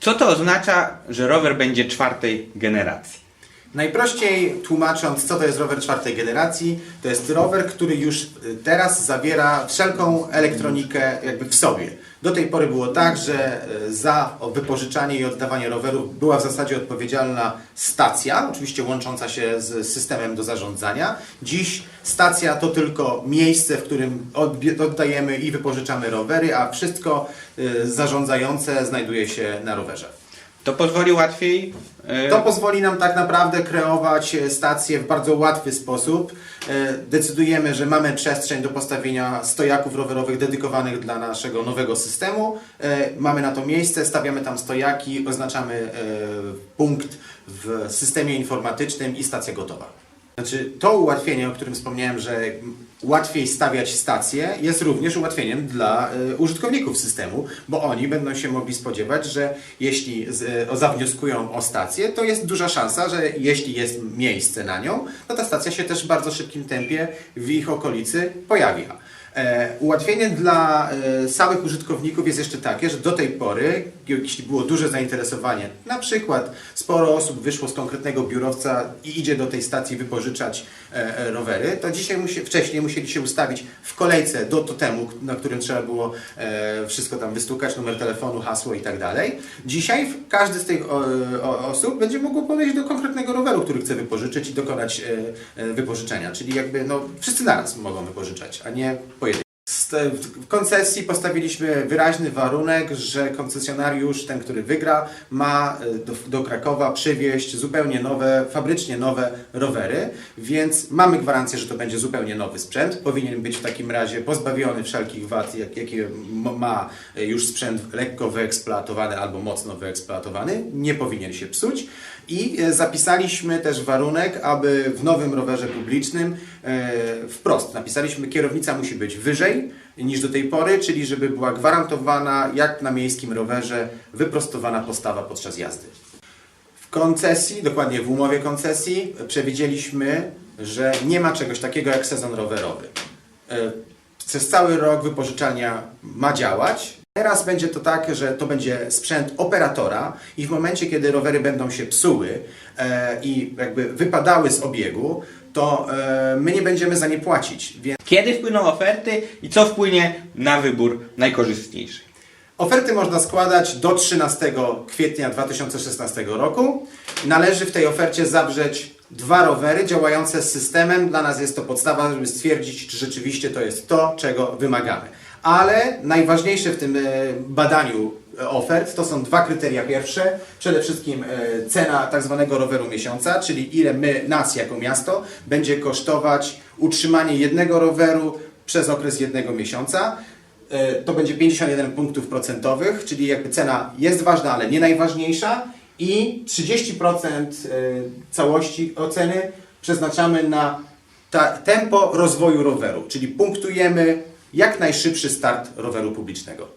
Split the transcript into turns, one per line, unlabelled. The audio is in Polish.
Co to oznacza, że rower będzie czwartej generacji?
Najprościej tłumacząc, co to jest rower czwartej generacji, to jest rower, który już y, teraz zawiera wszelką elektronikę jakby w sobie. Do tej pory było tak, że y, za wypożyczanie i oddawanie rowerów była w zasadzie odpowiedzialna stacja, oczywiście łącząca się z systemem do zarządzania. Dziś stacja to tylko miejsce, w którym oddajemy i wypożyczamy rowery, a wszystko y, zarządzające znajduje się na rowerze.
To pozwoli łatwiej. e,
To pozwoli nam tak naprawdę kreować e, stacje w bardzo łatwy sposób. E, Decydujemy, że mamy przestrzeń do postawienia stojaków rowerowych dedykowanych dla naszego nowego systemu. Mamy na to miejsce, stawiamy tam stojaki, oznaczamy punkt w systemie informatycznym i stacja gotowa. Znaczy, to ułatwienie, o którym wspomniałem, że łatwiej stawiać stacje, jest również ułatwieniem dla e, użytkowników systemu, bo oni będą się mogli spodziewać, że jeśli z, o, zawnioskują o stację, to jest duża szansa, że jeśli jest miejsce na nią, to ta stacja się też w bardzo szybkim tempie w ich okolicy pojawia. E, ułatwienie dla e, samych użytkowników jest jeszcze takie, że do tej pory, jeśli było duże zainteresowanie, na przykład sporo osób wyszło z konkretnego biurowca i idzie do tej stacji wypożyczać e, rowery, to dzisiaj wcześniej musieli się ustawić w kolejce do totemu, na którym trzeba było wszystko tam wystukać, numer telefonu, hasło i tak dalej. Dzisiaj każdy z tych osób będzie mógł podejść do konkretnego roweru, który chce wypożyczyć i dokonać wypożyczenia. Czyli jakby no, wszyscy naraz mogą wypożyczać, a nie pojedynczo. Z- W koncesji postawiliśmy wyraźny warunek, że koncesjonariusz, ten, który wygra, ma e, do, do Krakowa przywieźć zupełnie nowe, fabrycznie nowe rowery, więc mamy gwarancję, że to będzie zupełnie nowy sprzęt. Powinien być w takim razie pozbawiony wszelkich wad, jak, jakie ma e, już sprzęt lekko wyeksploatowany albo mocno wyeksploatowany. Nie powinien się psuć. I e, zapisaliśmy też warunek, aby w nowym rowerze publicznym e, wprost napisaliśmy, kierownica musi być wyżej niż do tej pory, czyli żeby była gwarantowana, jak na miejskim rowerze, wyprostowana postawa podczas jazdy. W koncesji, dokładnie w umowie koncesji, przewidzieliśmy, że nie ma czegoś takiego jak sezon rowerowy. E, Przez cały rok wypożyczalnia ma działać. Teraz będzie to tak, że to będzie sprzęt operatora i w momencie, kiedy rowery będą się psuły e, i jakby wypadały z obiegu, to e, my nie będziemy za nie płacić. Więc
Kiedy wpłyną oferty i co wpłynie na wybór najkorzystniejszy?
Oferty można składać do 13 kwietnia 2016 roku. Należy w tej ofercie zawrzeć dwa rowery działające z systemem. Dla nas jest to podstawa, żeby stwierdzić, czy rzeczywiście to jest to, czego wymagamy. Ale najważniejsze w tym e, badaniu ofert to są dwa kryteria pierwsze. Przede wszystkim e, cena tak zwanego roweru miesiąca, czyli ile my, nas jako miasto, będzie kosztować utrzymanie jednego roweru przez okres jednego miesiąca. E, to będzie 51 punktów procentowych, czyli jakby cena jest ważna, ale nie najważniejsza i 30% e, całości oceny przeznaczamy na ta, tempo rozwoju roweru, czyli punktujemy jak najszybszy start roweru publicznego.